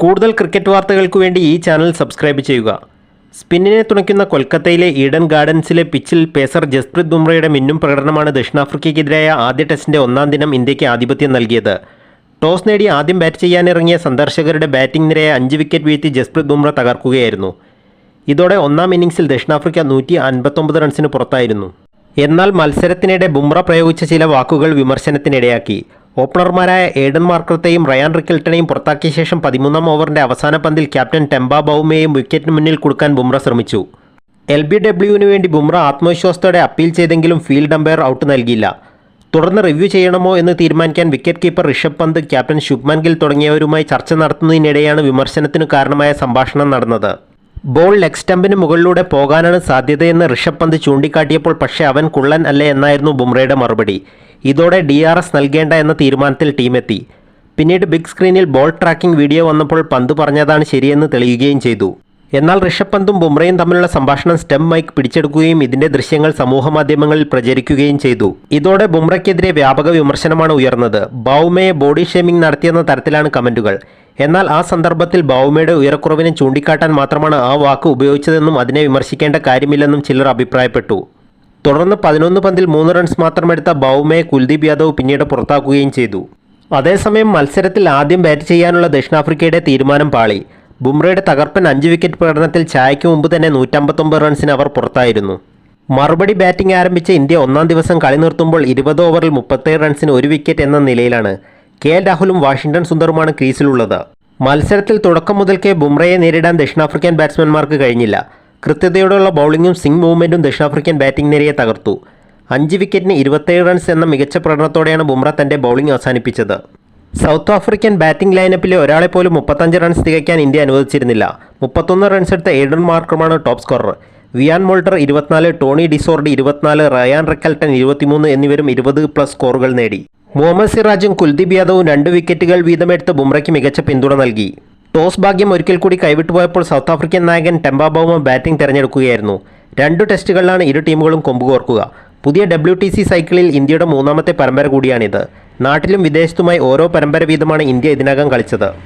കൂടുതൽ ക്രിക്കറ്റ് വാർത്തകൾക്ക് വേണ്ടി ഈ ചാനൽ സബ്സ്ക്രൈബ് ചെയ്യുക. സ്പിന്നിനെ തുണയ്ക്കുന്ന കൊൽക്കത്തയിലെ ഈഡൻ ഗാർഡൻസിലെ പിച്ചിൽ പേസർ ജസ്പ്രീത് ബുംറയുടെ മിന്നും പ്രകടനമാണ് ദക്ഷിണാഫ്രിക്കയ്ക്കെതിരായ ആദ്യ ടെസ്റ്റിന്റെ ഒന്നാം ദിനം ഇന്ത്യയ്ക്ക് ആധിപത്യം നൽകിയത്. ടോസ് നേടി ആദ്യം ബാറ്റ് ചെയ്യാനിറങ്ങിയ സന്ദർശകരുടെ ബാറ്റിംഗ് നിരയെ അഞ്ച് വിക്കറ്റ് വീഴ്ത്തി ജസ്പ്രീത് ബുംറ തകർക്കുകയായിരുന്നു. ഇതോടെ ഒന്നാം ഇന്നിംഗ്സിൽ ദക്ഷിണാഫ്രിക്ക നൂറ്റി അൻപത്തൊമ്പത് റൺസിന് പുറത്തായിരുന്നു. എന്നാൽ മത്സരത്തിനിടെ ബുംറ പ്രയോഗിച്ച ചില വാക്കുകൾ വിമർശനത്തിനിടയാക്കി. ഓപ്പണർമാരായ ഏഡൻ മാർക്കറത്തെയും റയാൻ റിക്കൽട്ടനെയും പുറത്താക്കിയ ശേഷം പതിമൂന്നാം ഓവറിന്റെ അവസാന പന്തിൽ ക്യാപ്റ്റൻ ടെംബ ബൗമയെയും വിക്കറ്റിന് മുന്നിൽ കൊടുക്കാൻ ബുംറ ശ്രമിച്ചു. എൽ ബി ഡബ്ല്യുവിന് വേണ്ടി ബുംറ ആത്മവിശ്വാസത്തോടെ അപ്പീൽ ചെയ്തെങ്കിലും ഫീൽഡ് അമ്പയർ ഔട്ട് നൽകിയില്ല. തുടർന്ന് റിവ്യൂ ചെയ്യണമോ എന്ന് തീരുമാനിക്കാൻ wicket keeper Rishabh Pant captain Shubman Gill തുടങ്ങിയവരുമായി ചർച്ച നടത്തുന്നതിനിടെയാണ് വിമർശനത്തിന് കാരണമായ സംഭാഷണം നടന്നത്. ബോൾ ലെഗ് സ്റ്റമ്പിന് മുകളിലൂടെ പോകാനാണ് സാധ്യതയെന്ന് ഋഷഭ് പന്ത് ചൂണ്ടിക്കാട്ടിയപ്പോൾ പക്ഷേ അവൻ കുള്ളൻ അല്ലേ എന്നായിരുന്നു ബുംറയുടെ മറുപടി. ഇതോടെ ഡി ആർ എസ് നൽകേണ്ട എന്ന തീരുമാനത്തിൽ ടീമെത്തി. പിന്നീട് ബിഗ് സ്ക്രീനിൽ ബോൾ ട്രാക്കിംഗ് വീഡിയോ വന്നപ്പോൾ പന്ത് പറഞ്ഞതാണ് ശരിയെന്ന് തെളിയുകയും ചെയ്തു. എന്നാൽ ഋഷഭ് പന്തും ബുംറയും തമ്മിലുള്ള സംഭാഷണം സ്റ്റെം മൈക്ക് പിടിച്ചെടുക്കുകയും ഇതിന്റെ ദൃശ്യങ്ങൾ സമൂഹമാധ്യമങ്ങളിൽ പ്രചരിക്കുകയും ചെയ്തു. ഇതോടെ ബുംറയ്ക്കെതിരെ വ്യാപക വിമർശനമാണ് ഉയർന്നത്. ബൗമയെ ബോഡി ഷേമിംഗ് നടത്തിയെന്ന തരത്തിലാണ് കമന്റുകൾ. എന്നാൽ ആ സന്ദർഭത്തിൽ ബൗമയുടെ ഉയരക്കുറവിനെ ചൂണ്ടിക്കാട്ടാൻ മാത്രമാണ് ആ വാക്ക് ഉപയോഗിച്ചതെന്നും അതിനെ വിമർശിക്കേണ്ട കാര്യമില്ലെന്നും ചിലർ അഭിപ്രായപ്പെട്ടു. തുടർന്ന് പതിനൊന്ന് പന്തിൽ മൂന്ന് റൺസ് മാത്രമെടുത്ത ബൗമയെ കുൽദീപ് യാദവ് പിന്നീട് പുറത്താക്കുകയും ചെയ്തു. അതേസമയം മത്സരത്തിൽ ആദ്യം ബാറ്റ് ചെയ്യാനുള്ള ദക്ഷിണാഫ്രിക്കയുടെ തീരുമാനം പാളി. ബുംറയുടെ തകർപ്പൻ അഞ്ച് വിക്കറ്റ് പ്രകടനത്തിൽ ചായയ്ക്ക് മുമ്പ് തന്നെ നൂറ്റമ്പത്തൊമ്പത് റൺസിന് അവർ പുറത്തായിരുന്നു. മറുപടി ബാറ്റിംഗ് ആരംഭിച്ച ഇന്ത്യ ഒന്നാം ദിവസം കളി നിർത്തുമ്പോൾ ഇരുപത് ഓവറിൽ മുപ്പത്തേഴ് റൺസിന് ഒരു വിക്കറ്റ് എന്ന നിലയിലാണ് കെ എൽ രാഹുലും വാഷിംഗ്ടൺ സുന്ദറുമാണ് ക്രീസിലുള്ളത്. മത്സരത്തിൽ തുടക്കം മുതൽക്കേ ബുംറയെ നേരിടാൻ ദക്ഷിണാഫ്രിക്കൻ ബാറ്റ്സ്മാൻമാർക്ക് കഴിഞ്ഞില്ല. കൃത്യതയോടെയുള്ള ബൗളിംഗും സിംഗ് മൂവ്മെന്റും ദക്ഷിണാഫ്രിക്കൻ ബാറ്റിംഗ് നിരയെ തകർത്തു. അഞ്ച് വിക്കറ്റിന് ഇരുപത്തേഴ് റൺസ് എന്ന മികച്ച പ്രകടനത്തോടെയാണ് ബുംറ തന്റെ ബൗളിംഗ് അവസാനിപ്പിച്ചത്. സൗത്ത് ആഫ്രിക്കൻ ബാറ്റിംഗ് ലൈനപ്പിലെ ഒരാളെ പോലും മുപ്പത്തഞ്ച് റൺസ് തികയ്ക്കാൻ ഇന്ത്യ അനുവദിച്ചിരുന്നില്ല. മുപ്പത്തൊന്ന് റൺസ് എടുത്ത ഏഡൻ മാർക്കറുമാണ് ടോപ്പ് സ്കോറർ. വിയാൻ മോൾട്ടർ ഇരുപത്തിനാല് ടോണി ഡിസോർഡ് ഇരുപത്തിനാല് റയാൻ റെക്കൽട്ടൻ ഇരുപത്തിമൂന്ന് എന്നിവരും ഇരുപത് പ്ലസ് സ്കോറുകൾ നേടി. മുഹമ്മദ് സിറാജും കുൽദീപ് യാദവും രണ്ട് വിക്കറ്റുകൾ വീതമെടുത്ത് ബുംറയ്ക്ക് മികച്ച പിന്തുണ നൽകി. ടോസ് ഭാഗ്യം ഒരിക്കൽ കൂടി കൈവിട്ടുപോയപ്പോൾ സൗത്ത് ആഫ്രിക്കൻ നായകൻ ടെമ്പാബോമ ബൗമ ബാറ്റിംഗ് തെരഞ്ഞെടുക്കുകയായിരുന്നു. രണ്ട് ടെസ്റ്റുകളിലാണ് ഇരു ടീമുകളും കൊമ്പുകോർക്കുക. പുതിയ ഡബ്ല്യു സൈക്കിളിൽ ഇന്ത്യയുടെ മൂന്നാമത്തെ പരമ്പര കൂടിയാണിത്. നാട്ടിലും വിദേശത്തുമായി ഓരോ പരമ്പര വീതമാണ് ഇന്ത്യ ഇതിനകം കളിച്ചത്.